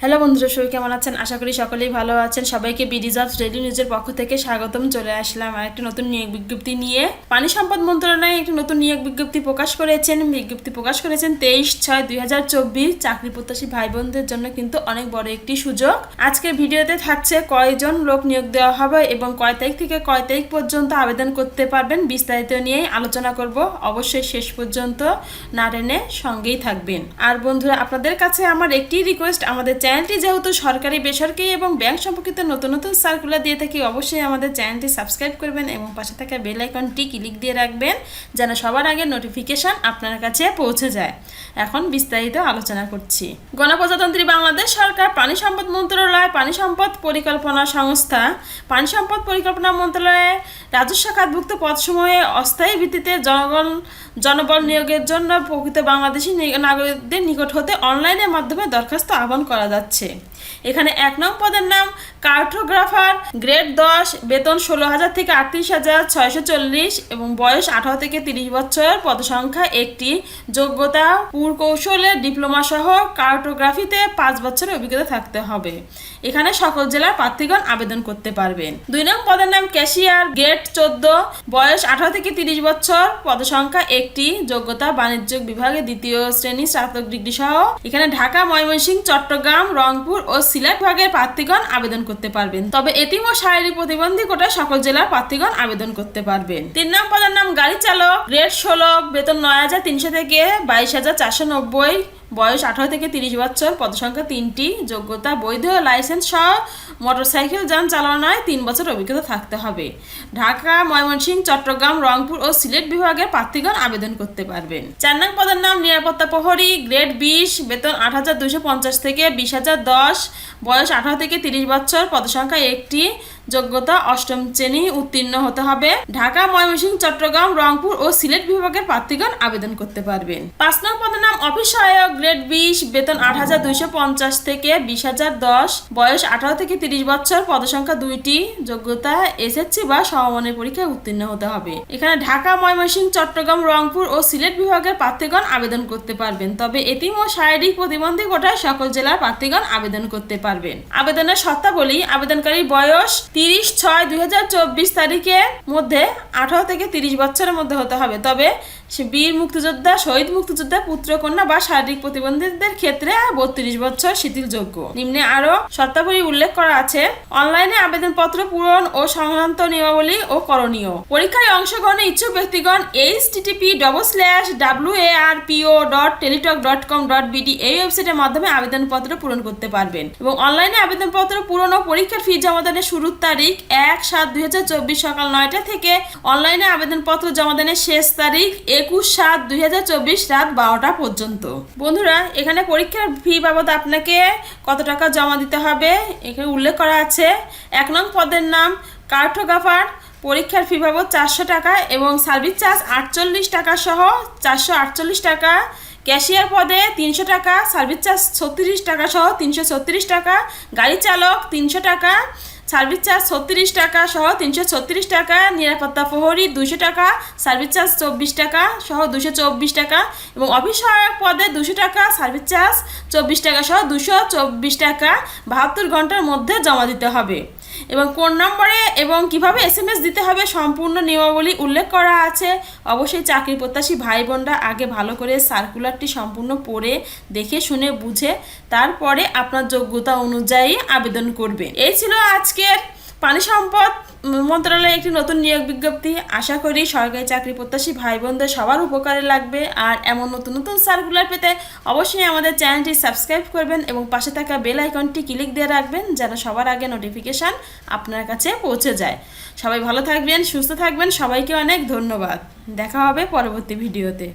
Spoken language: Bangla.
হ্যালো বন্ধুরা, সবাই কেমন আছেন? আশা করি সকলেই ভালো আছেন। সবাইকে বিডিজবস রেডি নিউজের পক্ষ থেকে স্বাগতম। চলে আসলাম আর একটি নতুন নিয়োগ বিজ্ঞপ্তি নিয়ে। পানি সম্পদ মন্ত্রণালয় একটি নতুন নিয়োগ বিজ্ঞপ্তি প্রকাশ করেছেন। বিজ্ঞপ্তি প্রকাশ করেছেন তেইশ ছয় দুই হাজার চব্বিশ। চাকরি প্রত্যাশী ভাই বোনদের জন্য কিন্তু অনেক বড় একটি সুযোগ। আজকের ভিডিওতে থাকছে কয়জন লোক নিয়োগ দেওয়া হবে এবং কয় তারিখ থেকে কয় তারিখ পর্যন্ত আবেদন করতে পারবেন বিস্তারিত নিয়েই আলোচনা করব। অবশ্যই শেষ পর্যন্ত না টেনে সঙ্গেই থাকবেন। আর বন্ধুরা, আপনাদের কাছে আমার একটি রিকোয়েস্ট আমাদের চ্যানেলটি যেহেতু সরকারি, বেসরকারি এবং ব্যাংক সম্পর্কিত নতুন নতুন সার্কুলার দিয়ে থাকি, অবশ্যই আমাদের চ্যানেলটি সাবস্ক্রাইব করবেন এবং পাশে থাকা বেল আইকনটি ক্লিক দিয়ে রাখবেন, যেন সবার আগে নোটিফিকেশন আপনার কাছে পৌঁছে যায়। এখন বিস্তারিত আলোচনা করছি। গণপ্রজাতন্ত্রী বাংলাদেশ সরকার, পানি সম্পদ মন্ত্রণালয়, পানি সম্পদ পরিকল্পনা সংস্থা, পানি সম্পদ পরিকল্পনা মন্ত্রণালয়ের রাজস্ব খাতভুক্ত পদসমূহে অস্থায়ী ভিত্তিতে জনগণ, জনবল নিয়োগের জন্য প্রকৃত বাংলাদেশি নাগরিকদের নিকট হতে অনলাইনের মাধ্যমে দরখাস্ত আহ্বান করা যাচ্ছে। এখানে এক নং পদের নাম, কার্টোগ্রাফার, গ্রেড দশ, বেতন ষোলো হাজার থেকে আটত্রিশ হাজার ছয়শো চল্লিশ এবং বয়স আঠারো থেকে তিরিশ বছর, পদসংখ্যা একটি। যোগ্যতা, পুরকৌশলে ডিপ্লোমা সহ কার্টোগ্রাফিতে পাঁচ বছরের অভিজ্ঞতা থাকতে হবে। এখানে সকল জেলার প্রার্থীগণ আবেদন করতে পারবেন। দুই নং পদের নাম, ক্যাশিয়ার গেট চোদ্দ, বয়স আঠারো থেকে তিরিশ বছর, পদসংখ্যা একটি, যোগ্যতা বাণিজ্য বিভাগে দ্বিতীয় শ্রেণি স্নাতক ডিগ্রি সহ। এখানে ঢাকা, ময়মনসিংহ, চট্টগ্রাম, রংপুর ও সিলেট বিভাগের প্রার্থীগণ আবেদন করতে পারবেন। তবে এতিম ও শারীরিক প্রতিবন্ধী কোটায় সকল জেলার প্রার্থীগণ আবেদন করতে পারবেন। তিন নং পদের নাম গাড়ি চালক। গ্রেড ষোলো বেতন নয় হাজার তিনশো থেকে বাইশ হাজার চারশো নব্বই। বয়স আঠারো থেকে তিরিশ বছর, পদসংখ্যা তিনটি। যোগ্যতা বৈধ লাইসেন্স সহ মোটরসাইকেল যান চালানায় তিন বছর অভিজ্ঞতা থাকতে হবে। ঢাকা, ময়মনসিংহ, চট্টগ্রাম, রংপুর ও সিলেট বিভাগের প্রার্থীগণ আবেদন করতে পারবেন। চার নং পদের নাম নিরাপত্তা প্রহরী, গ্রেড বিশ, বেতন আট হাজার দুশো পঞ্চাশ থেকে বিশ হাজার দশ, বয়স আঠারো থেকে তিরিশ বছর, পদসংখ্যা একটি। যোগ্যতা অষ্টম শ্রেণি উত্তীর্ণ হতে হবে। ঢাকা, ময়মনসিংহ, চট্টগ্রাম, রংপুর ও সিলেট বিভাগের প্রার্থীগণ আবেদন করতে পারবেন। পাঁচ নং পদের নাম অফিস সহায়ক, গ্রেড বিশ, বেতন আট হাজার দুইশো পঞ্চাশ থেকে বিশ হাজার দশ, বয়স আঠারো থেকে তিরিশ বছর, পদসংখ্যা দুইটি, যোগ্যতা এসএসসি বা সমমানের পরীক্ষায় উত্তীর্ণ হতে হবে। এখানে ঢাকা, ময়মনসিংহ, চট্টগ্রাম, রংপুর ও সিলেট বিভাগের প্রার্থীগণ আবেদন করতে পারবেন। তবে এতিম ও শারীরিক প্রতিবন্ধী কোটায় সকল জেলার প্রার্থীগণ আবেদন করতে পারবেন। আবেদনের শর্তাবলী আবেদনকারী বয়স তিরিশ ছয় দুই তারিখের মধ্যে আঠারো থেকে তিরিশ বছরের মধ্যে হতে হবে। তবে বীর মুক্তিযোদ্ধা, শহীদ মুক্তিযোদ্ধা পুত্র কন্যা বা শারীরিক প্রতিবন্ধীদের ক্ষেত্রে বত্রিশ বছর শিথিলযোগ্য। নিম্নে আরও শর্তাবলী উল্লেখ করা আছে, অনলাইনে আবেদনপত্র পূরণ ও সংক্রান্ত নিয়মাবলী ও করণীয়। পরীক্ষায় অংশগ্রহণে ইচ্ছুক ব্যক্তিগণ H TTP double slash W A R PO dot Teletalk dot com dot BD এই ওয়েবসাইটের মাধ্যমে আবেদনপত্র পূরণ করতে পারবেন এবং অনলাইনে আবেদনপত্র পূরণ ও পরীক্ষার ফি জমাদানের শুরুর তারিখ এক সাত দুই সকাল নয়টা থেকে অনলাইনে আবেদনপত্র জমাদানের শেষ তারিখ একুশ সাত দুই হাজার চব্বিশ রাত বারোটা পর্যন্ত। বন্ধুরা, এখানে পরীক্ষার ফি বাবদ আপনাকে কত টাকা জমা দিতে হবে? এখানে উল্লেখ করা আছে, এক নং পদের নাম কার্টোগ্রাফার, পরীক্ষার ফি বাবদ চারশো টাকা এবং সার্ভিস চার্জ আটচল্লিশ টাকা সহ চারশো আটচল্লিশ টাকা। ক্যাশিয়ার পদে তিনশো টাকা, সার্ভিস চার্জ ছত্রিশ টাকা সহ তিনশো ছত্রিশ টাকা। গাড়ি চালক তিনশো টাকা। সার্ভিস চার্জ ছত্রিশ টাকা সহ তিনশো ছত্রিশ টাকা, নিরাপত্তা প্রহরী দুশো টাকা সার্ভিস চার্জ চব্বিশ টাকা সহ দুশো চব্বিশ টাকা এবং অফিস সহায়ক পদে দুশো টাকা সার্ভিস চার্জ চব্বিশ টাকা সহ দুশো চব্বিশ টাকা বাহাত্তর ঘণ্টার মধ্যে জমা দিতে হবে। এবং কোন নম্বরে এবং কীভাবে এসএমএস দিতে হবে সম্পূর্ণ নিয়মাবলী উল্লেখ করা আছে। অবশ্যই চাকরি প্রত্যাশী ভাই বোনরা আগে ভালো করে সার্কুলারটি সম্পূর্ণ পড়ে, দেখে, শুনে, বুঝে, তারপরে আপনার যোগ্যতা অনুযায়ী আবেদন করবে। এই ছিল আজকের পানি সম্পদ মন্ত্রণালয়ে একটি নতুন নিয়োগ বিজ্ঞপ্তি। আশা করি সরকারি চাকরি প্রত্যাশী ভাই বোনদের সবার উপকারে লাগবে। আর এমন নতুন নতুন সার্কুলার পেতে অবশ্যই আমাদের চ্যানেলটি সাবস্ক্রাইব করবেন এবং পাশে থাকা বেল আইকনটি ক্লিক দিয়ে রাখবেন যেন সবার আগে নোটিফিকেশান আপনার কাছে পৌঁছে যায়। সবাই ভালো থাকবেন, সুস্থ থাকবেন। সবাইকে অনেক ধন্যবাদ। দেখা হবে পরবর্তী ভিডিওতে।